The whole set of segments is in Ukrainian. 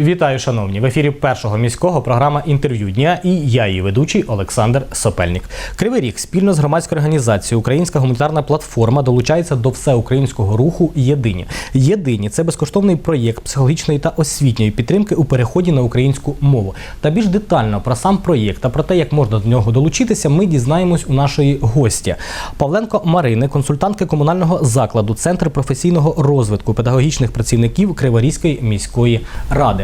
Вітаю, шановні! В ефірі першого міського програма інтерв'ю дня і я, її ведучий Олександр Сопельник. Кривий Ріг спільно з громадською організацією Українська гуманітарна платформа долучається до всеукраїнського руху Єдині. Єдині це безкоштовний проєкт психологічної та освітньої підтримки у переході на українську мову. Та більш детально про сам проєкт та про те, як можна до нього долучитися, ми дізнаємось у нашої гості. Павленко Марини, консультантки комунального закладу, центр професійного розвитку педагогічних працівників Криворізької міської ради.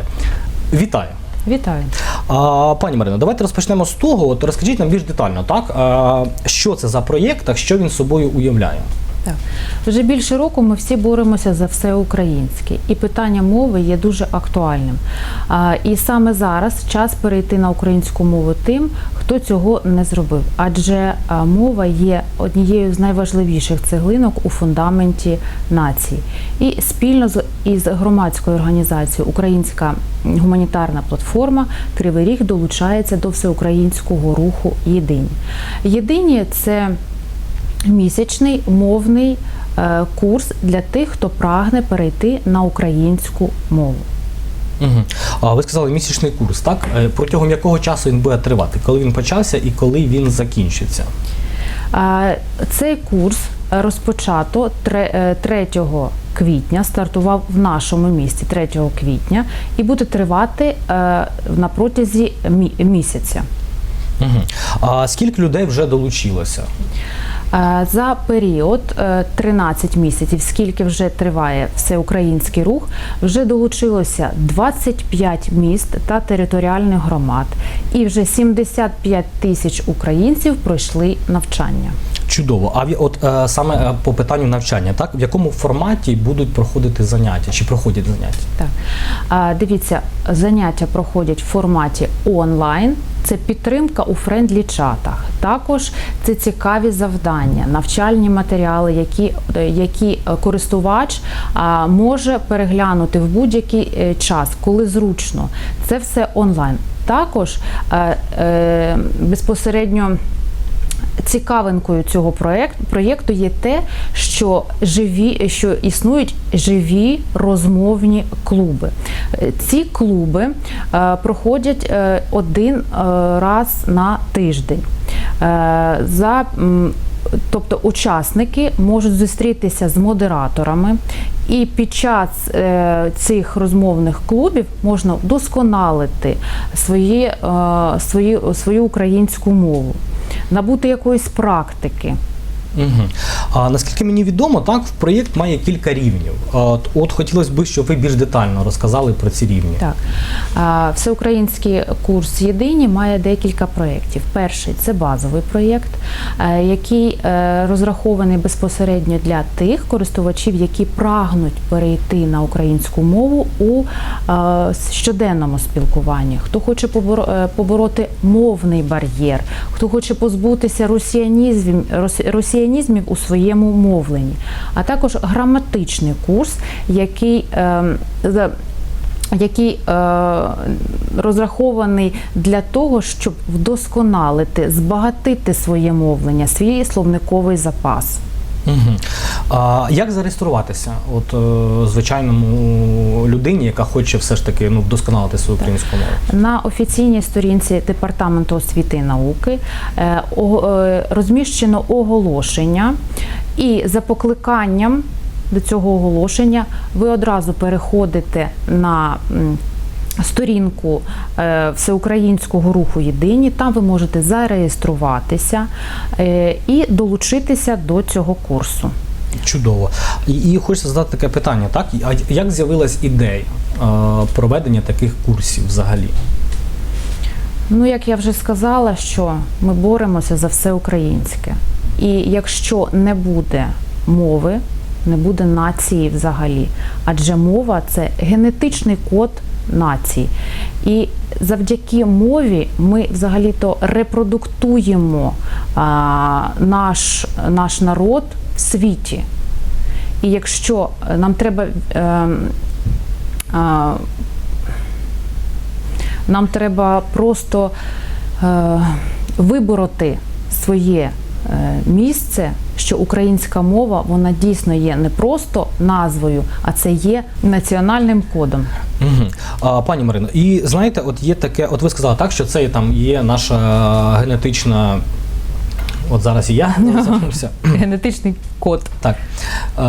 Вітаю. Вітаю. А, пані Марино, давайте розпочнемо з того. От розкажіть нам більш детально, так а, що це за проєкт, та що він собою уявляє? Так. Вже більше року ми всі боремося за все українське, і питання мови є дуже актуальним. А, і саме зараз час перейти на українську мову тим, хто цього не зробив. Адже мова є однією з найважливіших цеглинок у фундаменті нації. І спільно з із громадською організацією Українська гуманітарна платформа Кривий Ріг долучається до всеукраїнського руху Єдині. Єдині це місячний мовний е, курс для тих, хто прагне перейти на українську мову. Угу. А ви сказали місячний курс, так? Е, Протягом якого часу він буде тривати? Коли він почався і коли він закінчиться? Е, Цей курс розпочато е, 3 квітня, стартував в нашому місті 3 квітня і буде тривати е, на протязі мі- місяця. Угу. А скільки людей вже долучилося? Е, За період е, 13 місяців, скільки вже триває всеукраїнський рух, вже долучилося 25 міст та територіальних громад, і вже 75 тисяч українців пройшли навчання. Чудово. А от е, саме е, по питанню навчання, так в якому форматі будуть проходити заняття чи проходять заняття? Так А, дивіться, заняття проходять в форматі онлайн. Це підтримка у френдлі чатах. Також це цікаві завдання, навчальні матеріали, які, е, які е, користувач може переглянути в будь-який е, час, коли зручно. Це все онлайн. Також безпосередньо. Цікавинкою цього проєкту, проєкту є те, що живі, що існують живі розмовні клуби. Ці клуби е, проходять е, один е, раз на тиждень. Е, за, тобто учасники можуть зустрітися з модераторами, і під час е, цих розмовних клубів можна вдосконалити свої, е, свої, свою українську мову набути якоїсь практики. Угу. А наскільки мені відомо, так в проєкт має кілька рівнів. От, от хотілося б, щоб ви більш детально розказали про ці рівні. Так, А, всеукраїнський курс єдині має декілька проєктів. Перший це базовий проєкт, е, який е, розрахований безпосередньо для тих користувачів, які прагнуть перейти на українську мову у е, щоденному спілкуванні. Хто хоче поборо- побороти мовний бар'єр, хто хоче позбутися росіянізмів, рос- росіянізмів у своєму мовленні, а також граматичний курс, який е, який е, розрахований для того, щоб вдосконалити, збагатити своє мовлення, свій словниковий запас. Угу. А як зареєструватися? От е, звичайному людині, яка хоче все ж таки ну, вдосконалити свою українську мову? На офіційній сторінці Департаменту освіти і науки е, е, розміщено оголошення, і за покликанням до цього оголошення ви одразу переходите на Сторінку е, всеукраїнського руху Єдині, там ви можете зареєструватися е, і долучитися до цього курсу. Чудово. І, хочеться задати таке питання, так? А як з'явилась ідея е, проведення таких курсів взагалі? Ну, як я вже сказала, що ми боремося за все українське. І якщо не буде мови, не буде нації взагалі. Адже мова це генетичний код нації. І завдяки мові ми взагалі-то репродуктуємо а, наш, наш народ в світі. І якщо нам треба. Е, а, нам треба просто е, вибороти своє е, місце що українська мова вона дійсно є не просто назвою, а це є національним кодом. Угу. А, пані Марино, і знаєте, от є таке, от ви сказали так, що це там є наша генетична. От зараз і я запнувся. Генетичний код. Так. Е,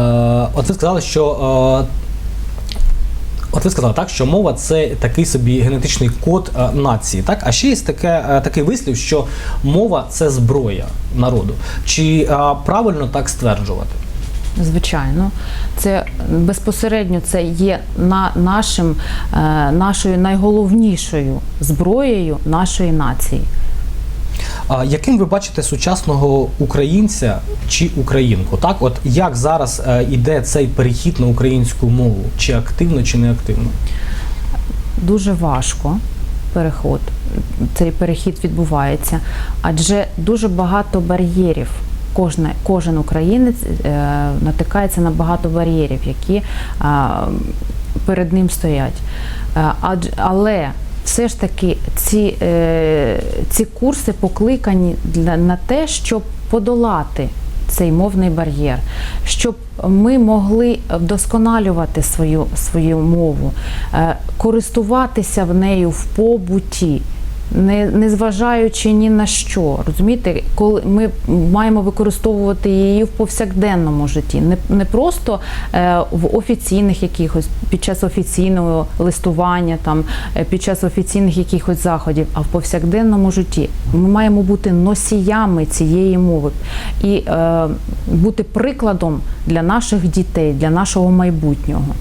от ви сказали, що. От ви сказали так, що мова це такий собі генетичний код е, нації, так? А ще є таке, е, такий вислів, що мова це зброя народу. Чи е, правильно так стверджувати? Звичайно, це безпосередньо це є на нашим, нашою найголовнішою зброєю нашої нації. А яким ви бачите сучасного українця чи українку? Так, от як зараз е, іде цей перехід на українську мову? Чи активно, чи не активно? Дуже важко переход. Цей перехід відбувається, адже дуже багато бар'єрів. Кожне, кожен українець е, натикається на багато бар'єрів, які е, перед ним стоять. Е, але все ж таки ці, е, ці курси покликані для, на те, щоб подолати цей мовний бар'єр, щоб ми могли вдосконалювати свою, свою мову, е, користуватися в нею в побуті. Не, не зважаючи ні на що, розумієте, коли ми маємо використовувати її в повсякденному житті, не, не просто е, в офіційних якихось під час офіційного листування, там е, під час офіційних якихось заходів, а в повсякденному житті ми маємо бути носіями цієї мови і е, бути прикладом для наших дітей, для нашого майбутнього.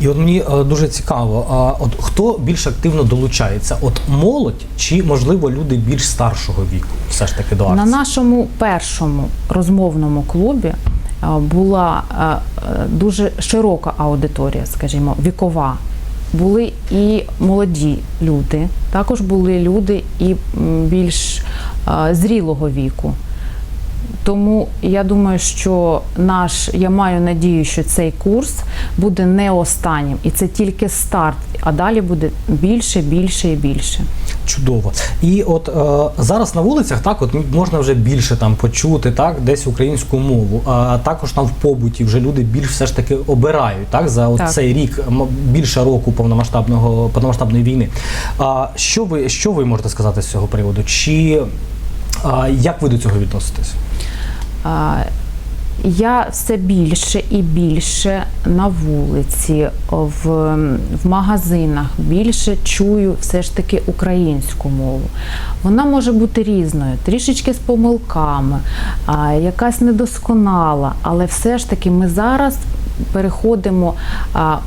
І от мені е, дуже цікаво, а от хто більш активно долучається? От молодь чи можливо люди більш старшого віку? Все ж таки до акції? На нашому першому розмовному клубі е, була е, дуже широка аудиторія, скажімо, вікова. Були і молоді люди, також були люди і більш зрілого віку. Тому я думаю, що наш, я маю надію, що цей курс буде не останнім, і це тільки старт, а далі буде більше, більше і більше. Чудово. І от е, зараз на вулицях так, от можна вже більше там почути, так, десь українську мову. А також там в побуті вже люди більш все ж таки обирають так за от Так. цей рік, більше року повномасштабного повномасштабної війни. А що ви що ви можете сказати з цього приводу? Чи а, як ви до цього відноситесь? Я все більше і більше на вулиці, в, в магазинах більше чую все ж таки українську мову. Вона може бути різною, трішечки з помилками, якась недосконала, але все ж таки ми зараз переходимо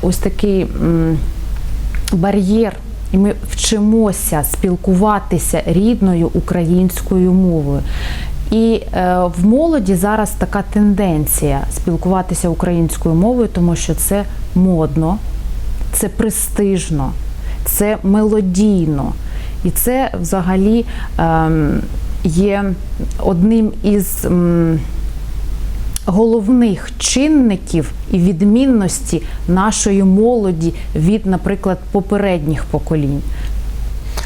ось такий. бар'єр, і ми вчимося спілкуватися рідною українською мовою. І е, в молоді зараз така тенденція спілкуватися українською мовою, тому що це модно, це престижно, це мелодійно. І це взагалі ем, є одним із. головних чинників і відмінності нашої молоді від, наприклад, попередніх поколінь.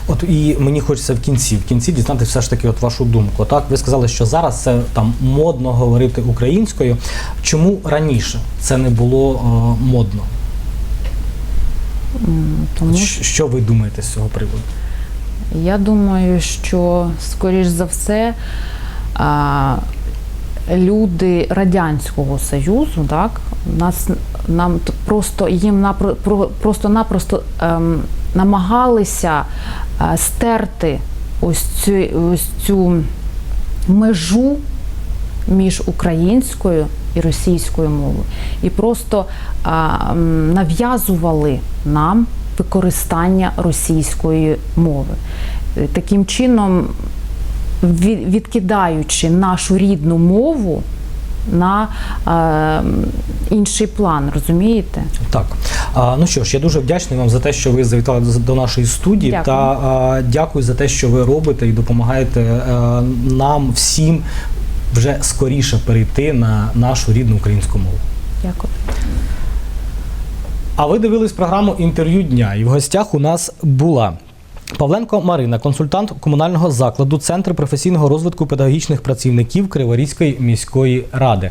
От і мені хочеться в кінці, в кінці дізнати все ж таки от вашу думку. Так, ви сказали, що зараз це там модно говорити українською. Чому раніше це не було е, модно? Тому Щ- Що ви думаєте з цього приводу? я думаю, що скоріш за все а, люди Радянського Союзу, так, нас нам т- просто їм напро- про- просто-напросто ем, намагалися е, стерти ось цю, ось цю межу між українською і російською мовою. І просто нав'язували нам використання російської мови. Е, Таким чином, відкидаючи нашу рідну мову на е, інший план, розумієте? Так, а, ну що ж, я дуже вдячний вам за те, що ви завітали до- нашої студії. Дякую. Та а, дякую за те, що ви робите і допомагаєте е, нам всім вже скоріше перейти на нашу рідну українську мову. Дякую. А ви дивились програму інтерв'ю дня, і в гостях у нас була Павленко Марина, консультант комунального закладу Центр професійного розвитку педагогічних працівників Криворізької міської ради.